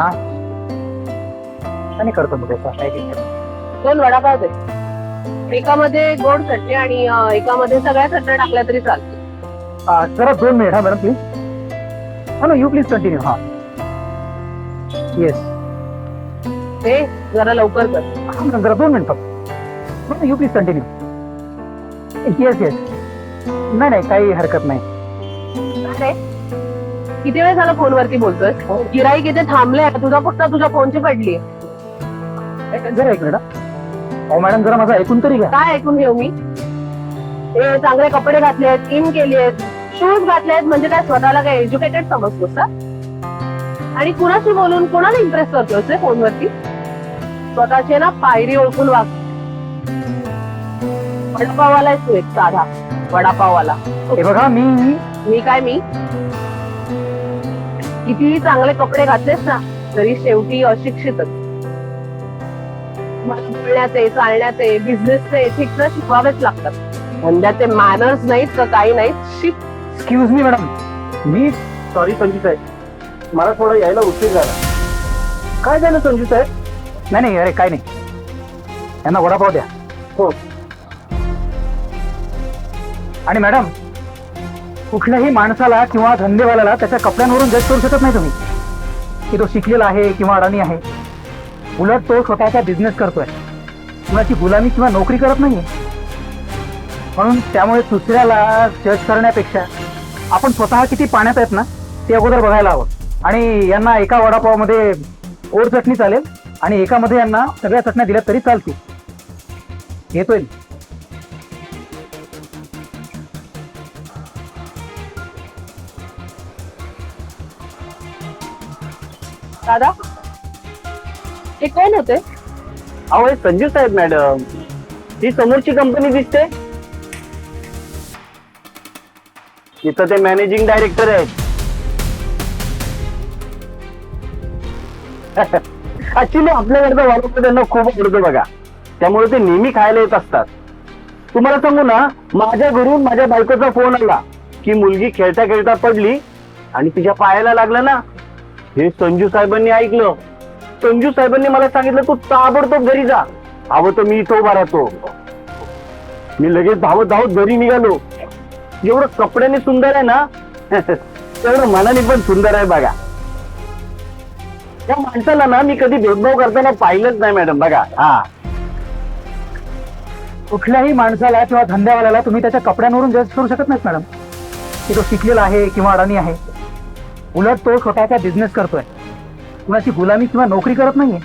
हा? आणि करतो मी त्याचा. काय टेन्शन नाही. दोन वडापाव दे. एकामध्ये गोड चटणी आणि अं, एकामध्ये सगळ्या चटण्या टाकल्या तरी चालतील. जरा दोन मिनिट हा मॅडम प्लीज हा ना यू प्लीज कंटिन्यू हा. येस ते जरा लवकर कर. हा मॅडम जरा दोन मिनिट. फक्त you please continue yes yes नाही नाही काही हरकत नाही. अरे, किती वेळ झाला फोनवरती बोलतोय गिराईक इथे थांबले तुझा फक्त तुझ्या फोनची पडली. ए, जरा एक मिनिट हा. अहो मॅडम जरा माझं ऐकून तरी घ्या. काय ऐकून घेऊ मी? ते चांगले कपडे घातले आहेत इन केली आहेत शूज घातले आहेत म्हणजे काय स्वतःला काय एज्युकेटेड समजतोस का आणि कुणाशी बोलून कुणाला इम्प्रेस करतोस रे फोनवरती? स्वतःचे ना पायरी ओळखून वाग. वडापाववाला तू एक साधा. वडापाववाला. हे बघा मी मी काय मी? कितीही चांगले कपडे घातलेस ना तरी शेवटी अशिक्षितच. बोलण्याचे चालण्याचे बिझनेसचे एथिक्स ना शिकवावेच लागतात. धंद्याचे मॅनर्स नाहीत तर काही नाहीत शिक. एक्सक्यूज मी मॅडम मी सॉरी संजू साहेब. मला थोडं यायला उशीर झाला. काय झालं संजू साहेब? नाही नाही अरे काय नाही. यांना वडापाव द्या. हो. आणि मॅडम कुठल्याही माणसाला किंवा धंदेवाल्याला त्याच्या कपड्यांवरून जज करू शकत नाही तुम्ही. की तो शिकलेला आहे किंवा अडाणी आहे. उलट तो स्वतःचा बिझनेस करतोय. कुणाची गुलामी किंवा नोकरी करत नाहीये. म्हणून त्यामुळे दुसऱ्याला जज करण्यापेक्षा आपण स्वतः किती पाण्यात आहेत ना ते अगोदर बघायला हवं. आणि यांना एका वडापावमध्ये ओर चटणी चालेल आणि एकामध्ये यांना सगळ्या चटण्या दिल्या तरी चालतील. येतोय दादा? हे कोण होते? अहो हे संजीव साहेब मॅडम. ही समोरची कंपनी दिसते. इथं ते मॅनेजिंग डायरेक्टर आहेत. ऍक्च्युली आपल्याकडचं वाढवतं त्यांना खूप आवडतं बघा. त्यामुळे ते नेहमी खायला येत असतात. तुम्हाला सांगू ना माझ्या घरून माझ्या बायकोचा फोन आला की मुलगी खेळता खेळता पडली आणि तिच्या पायाला लागलं ना हे संजू साहेबांनी ऐकलं. संजू साहेबांनी मला सांगितलं तू ताबडतोब घरी जा. हवं तर मी इथं उभा राहतो. मी लगेच धावत धावत घरी निघालो. जेवढं कपड्याने सुंदर आहे ना? तेवढं मनाने पण सुंदर आहे बघा. त्या माणसाला ना मी कधी भेदभाव करताना पाहिलंच नाही मॅडम बघा. हा. कुठल्याही माणसाला किंवा धंद्यावाल्याला तुम्ही त्याच्या कपड्यांवरून जज करू शकत नाहीत मॅडम. की तो शिकलेला आहे किंवा अडाणी आहे. उलट तो स्वतःचा बिझनेस करतोय. कुणाची गुलामी किंवा नोकरी करत नाहीये.